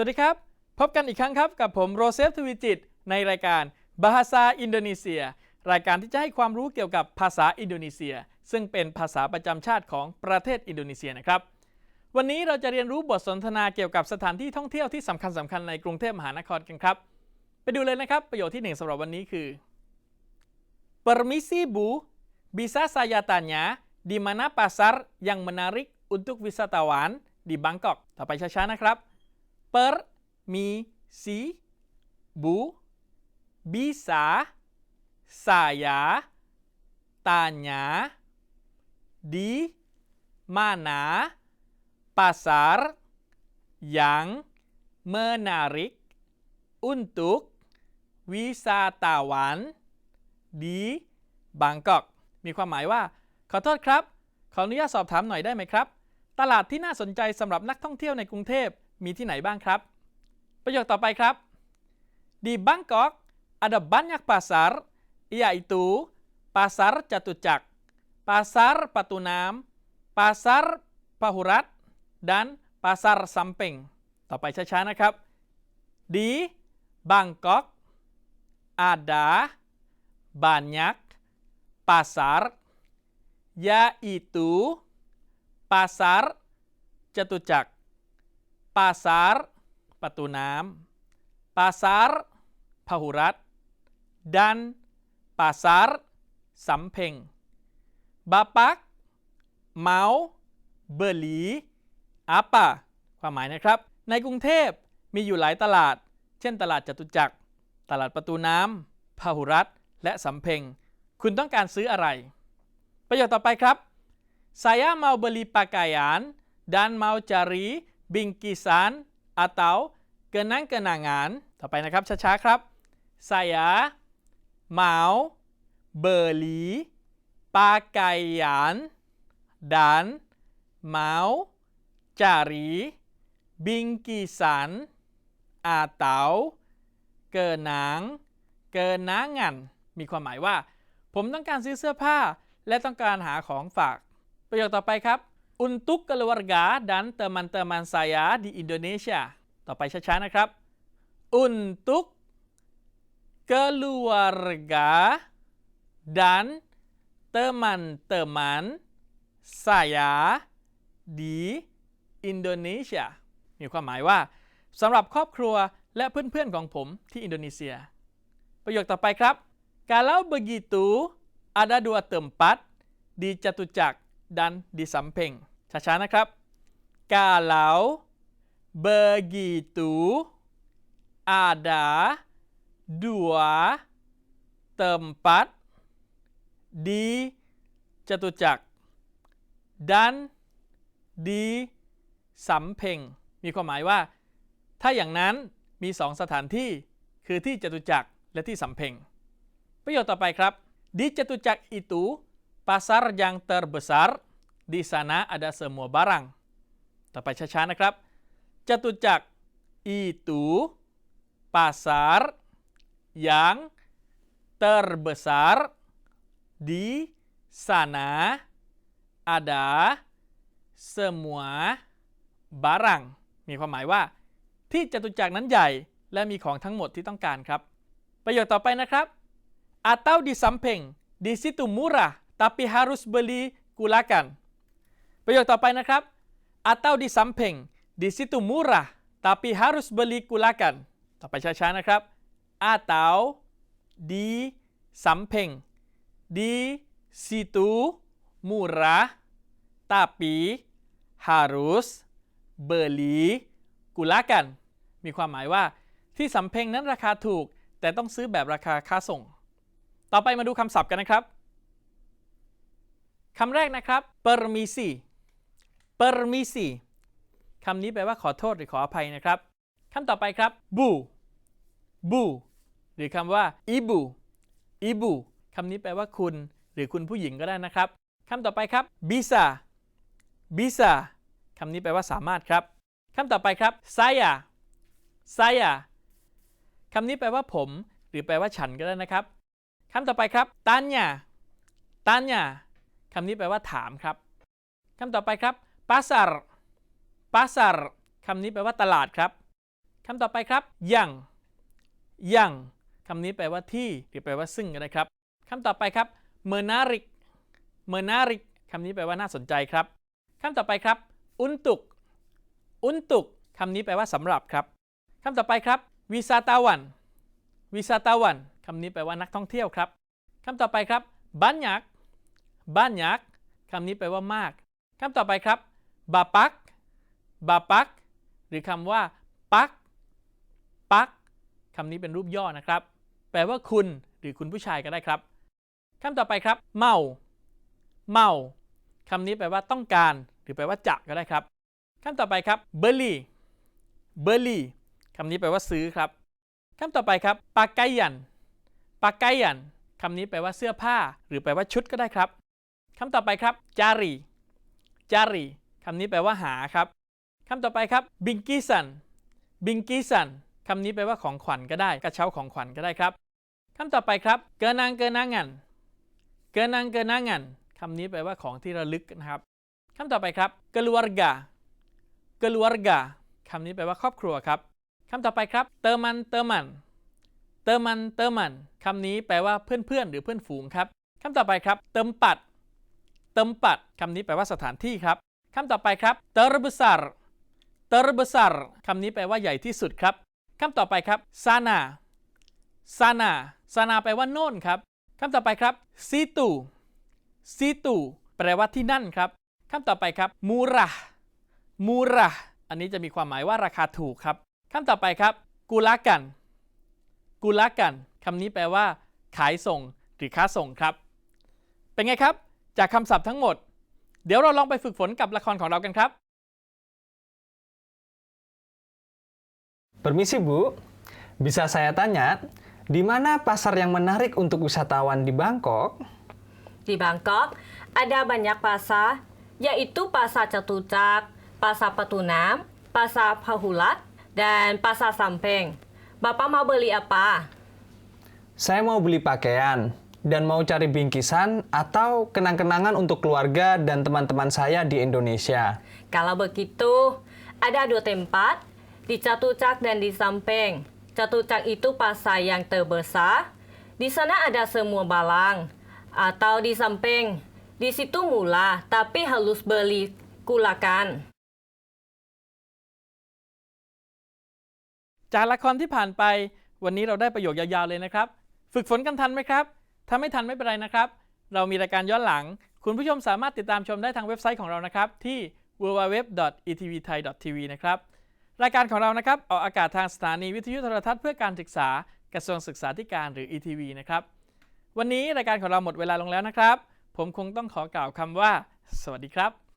วัสดีครับ พบกันอีกครั้งครับกับผมโรเซฟทวีจิต ในรายการบาฮาซาอินโดนีเซีย รายการที่จะให้ความรู้เกี่ยวกับภาษาอินโดนีเซีย ซึ่งเป็นภาษาประจำชาติของประเทศอินโดนีเซียนะครับ วันนี้เราจะเรียนรู้บทสนทนาเกี่ยวกับสถานที่ท่องเที่ยวที่สำคัญสำคัญในกรุงเทพมหานครกันครับ ไปดูเลยนะครับ ประโยคที่หนึ่งสำหรับวันนี้คือ Permisi Bu, bisa saya tanya di mana pasar yang menarik untuk wisatawan di Bangkok ต่อไปช้าๆนะครับ Permisi Bu, bisa saya tanya di mana pasar yang menarik untuk wisatawan ดีบางกอกมีความหมายว่า ขอโทษครับ ขออนุญาตสอบถามหน่อยได้ไหมครับ ตลาดที่น่าสนใจสำหรับนักท่องเที่ยวในกรุงเทพ มีที่ไหนบ้างครับ ประโยคต่อไปครับ Di Bangkok ada banyak pasar yaitu pasar Catucak, pasar Patunam, pasar Pahurat dan pasar Samping ต่อไปช้าๆนะครับ Di Bangkok ada banyak pasar yaitu pasar Cetucak, pasar Patunam, pasar Pahurat, dan pasar Sampeng. Bapak mau beli apa ความหมายนะครับ ในกรุงเทพมีอยู่หลายตลาด เช่นตลาดจตุจักร ตลาดประตูน้ำพหุรัตและสำเพ็ง คุณต้องการซื้ออะไร ประโยคต่อไปครับ Saya mau beli pakaian dan mau cari บิงกิสันอาเตาเกินนั่งเกินหนางาน ต่อไปนะครับ ช้าๆ ครับสายาเหมาเบอร์ลีปาไกยานดันเมาจารีบิงกิสันอาเตาเกินนางเกินน้างงันมีความหมายว่า ผมต้องการซื้อเสื้อผ้า และต้องการหาของฝาก ประโยคต่อไปครับ untuk keluarga dan teman-teman saya di Indonesia ต่อไปช้าๆนะครับ untuk keluarga dan teman-teman saya di Indonesia มีความหมายว่าสำหรับครอบครัวและเพื่อนๆของผมที่อินโดนีเซีย ประโยคต่อไปครับ Kalau begitu ada dua tempat di Catucak dan di Samping ช้าๆนะครับกาเหลาเบอร์กีตูอาดาดัวเติมปัดดีจตุจักรดันดีสำเพ็งมีความหมายว่า ถ้าอย่างนั้นมีสองสถานที่ คือที่จตุจักรและที่สำเพ็งประโยชน์ต่อไปครับ di Jatuh Cak itu pasar yang terbesar di sana ada semua barang ต่อไปช้าๆนะครับ จตุจักร itu pasar yang terbesar di sana ada semua barang มีความหมายว่า ที่จตุจักรนั้นใหญ่ และมีของทั้งหมดที่ต้องการครับ ประโยคต่อไปนะครับ atau di samping di situ murah tapi harus beli kulakan ประโยคต่อไปนะครับ atau di samping di situ murah tapi harus beli kulakan ต่อไปช้าๆนะครับ atau di samping di situ murah tapi harus beli กุลากันมีความหมายว่าที่สำเพ็งนั้นราคาถูก แต่ต้องซื้อแบบราคาค่าส่ง ต่อไปมาดูคำศัพท์กันนะครับคำแรกนะครับ permisi permisi คำนี้แปลว่าขอโทษหรือขออภัยนะครับคำต่อไปครับ bu bu หรือคำว่า ibu ibu คำนี้แปลว่าคุณ หรือคุณผู้หญิงก็ได้นะครับคำต่อไปครับ bisa bisa คำนี้แปลว่าสามารถครับคำต่อไปครับ saya saya คำนี้แปลว่าผม หรือแปลว่าฉันก็ได้นะครับคำต่อไปครับ tanya tanya คำนี้แปลว่าถามครับคำต่อไปครับ pasar pasar คำนี้แปลว่าตลาดครับคำต่อไปครับ yang yang คำนี้แปลว่าที่หรือแปลว่าซึ่งก็ได้ครับคำต่อไปครับ menarik menarik คำนี้แปลว่าน่าสนใจครับคำต่อไปครับ untuk untuk คำนี้แปลว่าสำหรับครับคำต่อไปครับ wisatawan wisatawan คำนี้แปลว่านักท่องเที่ยวครับคำต่อไปครับ banyak banyak คำนี้แปลว่ามากคำต่อไปครับ bapak bapak หรือคำว่าปักปักคำนี้เป็นรูปย่อนะครับ แปลว่าคุณหรือคุณผู้ชายก็ได้ครับคำต่อไปครับ เมา เมาคำนี้แปลว่าต้องการ หรือแปลว่าจะก็ได้ครับคำต่อไปครับเบอร์ลี่เบอร์ลี่คำนี้แปลว่าซื้อครับคำต่อไปครับปากไกยันปากไกยันคำนี้แปลว่าเสื้อผ้า หรือแปลว่าชุดก็ได้ครับคำต่อไปครับจารีจารี คำนี้แปลว่าหาครับคำต่อไปครับบิงกี้สันบิงกี้สันคำนี้แปลว่าของขวัญก็ได้ กระเช้าของขวัญก็ได้ครับคำต่อไปครับเกินังเกินังงันเกินังเกินังงันคำนี้แปลว่าของที่ระลึกนะครับคำต่อไปครับ keluarga keluarga คำนี้แปลว่าครอบครัวครับคำต่อไปครับ เตอร์มันเตอร์มันเตอร์มันเตอร์มันคำนี้แปลว่าเพื่อนๆ หรือเพื่อนฝูงครับคำต่อไปครับ เติมปัด เติมปัดคำนี้แปลว่าสถานที่ครับ คำต่อไปครับ terbesar terbesar คำนี้แปลว่าใหญ่ที่สุดครับคำต่อไปครับ sana sana sana แปลว่าโน่นครับคำต่อไปครับ situ situ แปลว่าที่นั่นครับคำต่อไปครับ murah murah อันนี้จะมีความหมายว่าราคาถูกครับคำต่อไปครับกุลากันกุลากันคำนี้แปลว่า ขายส่งหรือค้าส่งครับ เป็นไงครับ จากคำศัพท์ทั้งหมด เดี๋ยวเราลองไปฝึกฝนกับละครของเรากันครับ Permisi Bu, bisa saya tanya, di mana pasar yang menarik untuk wisatawan di Bangkok? Di Bangkok ada banyak pasar, yaitu Pasar Catucak, Pasar Petunam, Pasar Pahulat, dan Pasar Sampeng. Bapak mau beli apa? Saya mau beli pakaian dan mau cari bingkisan atau kenang-kenangan untuk keluarga dan teman-teman saya di Indonesia. Kalau begitu, ada dua tempat, di Catucak dan di Sampeng. Catucak itu pasar yang terbesar. Di sana ada semua barang. Atau di Sampeng, di situ murah, tapi harus beli kulakan. จากละครที่ผ่านไป วันนี้เราได้ประโยคยาวๆเลยนะครับ ฝึกฝนกันทันไหมครับ ถ้าไม่ทันไม่เป็นไรนะครับ เรามีรายการย้อนหลัง คุณผู้ชมสามารถติดตามชมได้ทางเว็บไซต์ของเรานะครับ ที่ www.etvthai.tv นะครับ รายการของเรานะครับ ออกอากาศทางสถานีวิทยุโทรทัศน์เพื่อการศึกษากระทรวงศึกษาธิการหรือ ETV นะครับ วันนี้รายการของเราหมดเวลาลงแล้วนะครับ ผมคงต้องขอกล่าวคำว่า สวัสดีครับ